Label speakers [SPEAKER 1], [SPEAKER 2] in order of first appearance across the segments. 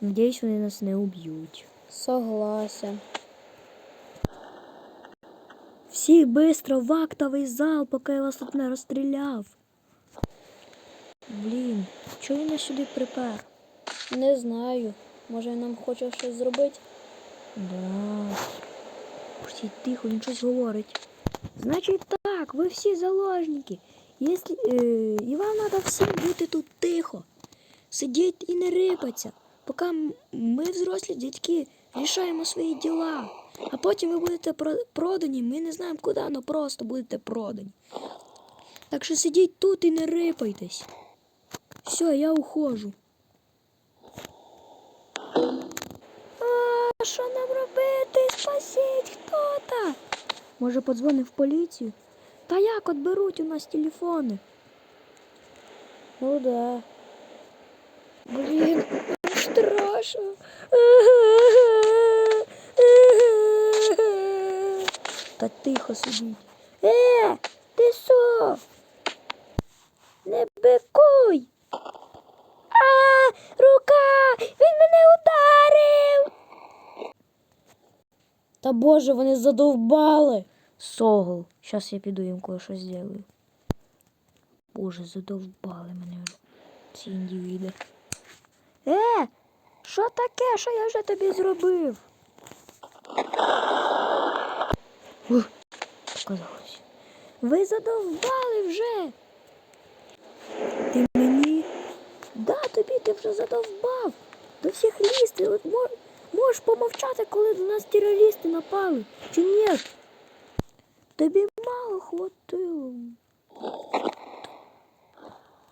[SPEAKER 1] Надіюсь, вони нас не уб'ють.
[SPEAKER 2] Согласен.
[SPEAKER 1] Всі бистро в актовий зал, поки я вас тут не розстріляв. Блін, чого я не сюди припер?
[SPEAKER 2] Не знаю. Може він нам хоче щось зробити?
[SPEAKER 1] Да. Пустіть тихо, він щось говорить. Значить так, ви всі заложники. Если, е, і вам треба всім бути тут тихо. Сидіть і не рипаться, поки ми, взрослі дядьки, рішаємо свої діла. А потім ви будете продані, ми не знаємо куди, але просто будете продані. Так що сидіть тут і не рипайтесь. Все, я ухожу. А що нам робити? Спасіть хто-то. Може, подзвонив в поліцію? Та як от беруть у нас телефони?
[SPEAKER 2] Ну да.
[SPEAKER 1] Блін, страшно. Та тихо сидіть. Е, ти що? Не бикуй. А, рука! Він мене ударив.
[SPEAKER 2] Та боже, вони задовбали.
[SPEAKER 1] Согол. Зараз я піду їм кое-що зроблю. Боже, задовбали мене ці індивіди. Е, що таке? Що я вже тобі зробив? Показалось. Ви задовбали вже. Ти мені? Да, тобі ти вже задовбав. До всіх лізти. От мо- можеш помовчати, коли до нас терористи напали. Чи ні? Тобі мало хватило.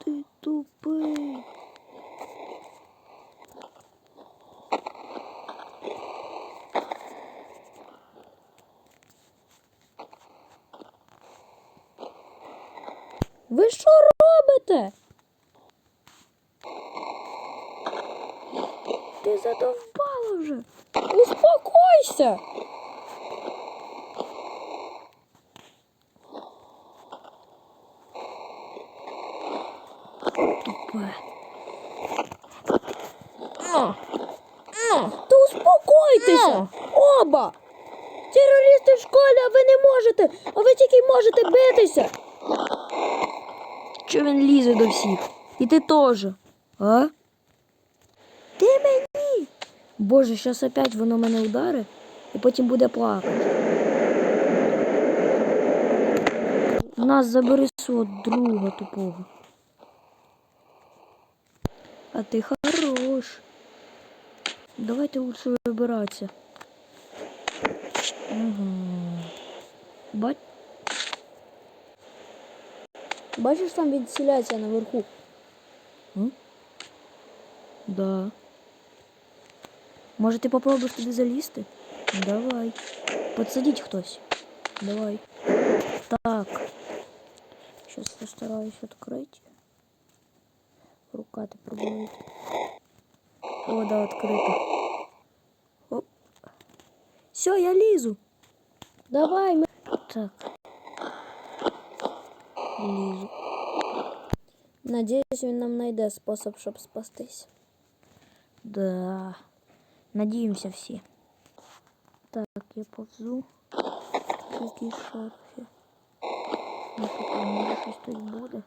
[SPEAKER 1] Ти тупий.
[SPEAKER 2] Ви що робите?
[SPEAKER 1] Ти задовбала вже.
[SPEAKER 2] Успокойся.
[SPEAKER 1] Тупе. Та успокойтеся! Оба! Терористи в школі, а ви не можете! А ви тільки можете битися! Чого він лізе до всіх? І ти теж. А? Ти мені. Боже, зараз опять воно мене ударить і потім буде плакати. Нас забери друга тупого. А ти хорош. Давайте лучше вибиратися. Угу. Бать.
[SPEAKER 2] Бачиш, там вентиляція наверху.
[SPEAKER 1] М? Да. Може, ти попробуєш туди залізти? Давай. Подсадіть хтось. Давай. Так. Сейчас постараюсь открыть. Рука ты пробует. О, да, открыто. Оп. Все, я лізу.
[SPEAKER 2] Давай, ми.
[SPEAKER 1] Так. Лізу.
[SPEAKER 2] Надіюсь, він нам знайде спосіб, щоб спастись.
[SPEAKER 1] Да. Надіємося всі. Так, я повзу. Який шорхи. Ну, тут, може щось тут буде.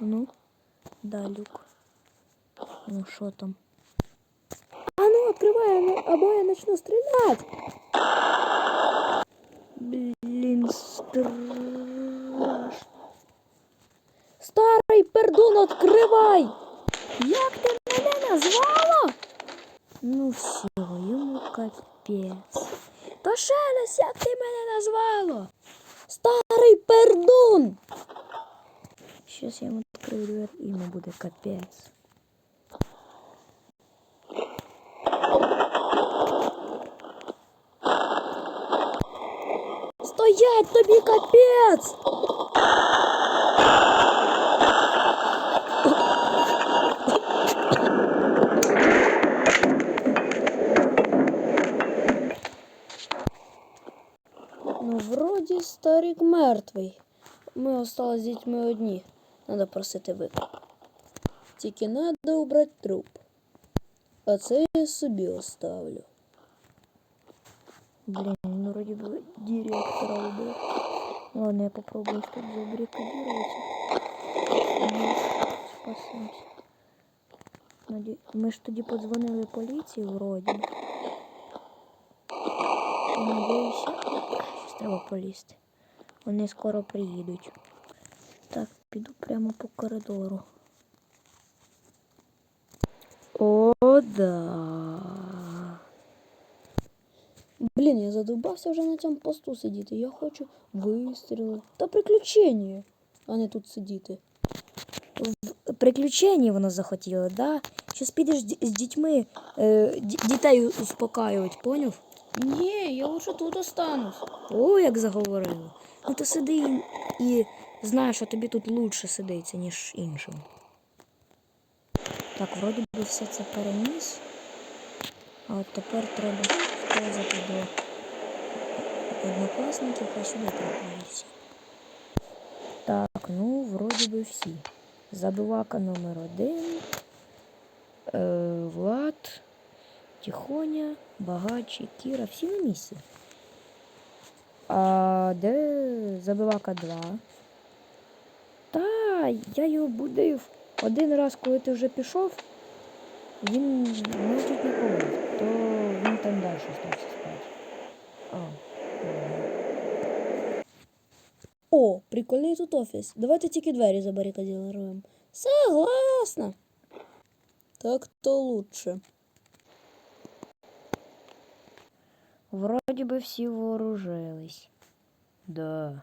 [SPEAKER 1] Ну, да, люк. Ну, що там?
[SPEAKER 2] А ну, відкривай, або я почну стріляти.
[SPEAKER 1] Блін, страшно.
[SPEAKER 2] Старий пердун, відкривай!
[SPEAKER 1] Як ти мене назвала? Ну все, йому капець. То шелест, як ти мене назвала?
[SPEAKER 2] Старий пердун!
[SPEAKER 1] Сейчас я ему открою дверь, и ему будет капец.
[SPEAKER 2] Стоять тобі капець! Ну, вроді старик мертвий. Ми остались з дітьми одні. Надо просити викуп. Тільки треба убрати труп. А це я собі оставлю.
[SPEAKER 1] Блин, ну вроде бы директора убил. Ладно, я попробую тут забаррикадироваться. Ну, Спасемся. Наді- Ми ж тоді подзвонили поліції вроді. Надіюся. Щось. Вони скоро приїдуть. Так, піду прямо по коридору. О, да.
[SPEAKER 2] Блін, я задовбався вже на цьому посту сидіти. Я хочу вистріли. Та приключення, а не тут сидіти.
[SPEAKER 1] в приключенні воно захотіло, да? Щас підеш з дітьми е, дітей успокаювати, поняв?
[SPEAKER 2] Ні, я лучше тут останусь.
[SPEAKER 1] О, як заговорили. Ну то сиди і, і знаєш, що тобі тут лучше сидиться, ніж іншим. Так, вроді би все це переніс. А от тепер треба сповзати до однокласників, а сюди пропали. Так, ну, вроді би всі. Забивака номер один. Е, Влад, Тихоня, Багач і Кіра. Всі на місці. А де забивака 2? Та, я його будив. Один раз, коли ти вже пішов, він мене тут не побив, то він там далі стався спати.
[SPEAKER 2] О, прикольний тут офіс. Давайте тільки двері забарикадіруємо. Согласна. Так то лучше.
[SPEAKER 1] Вроді би всі вооружились. Да.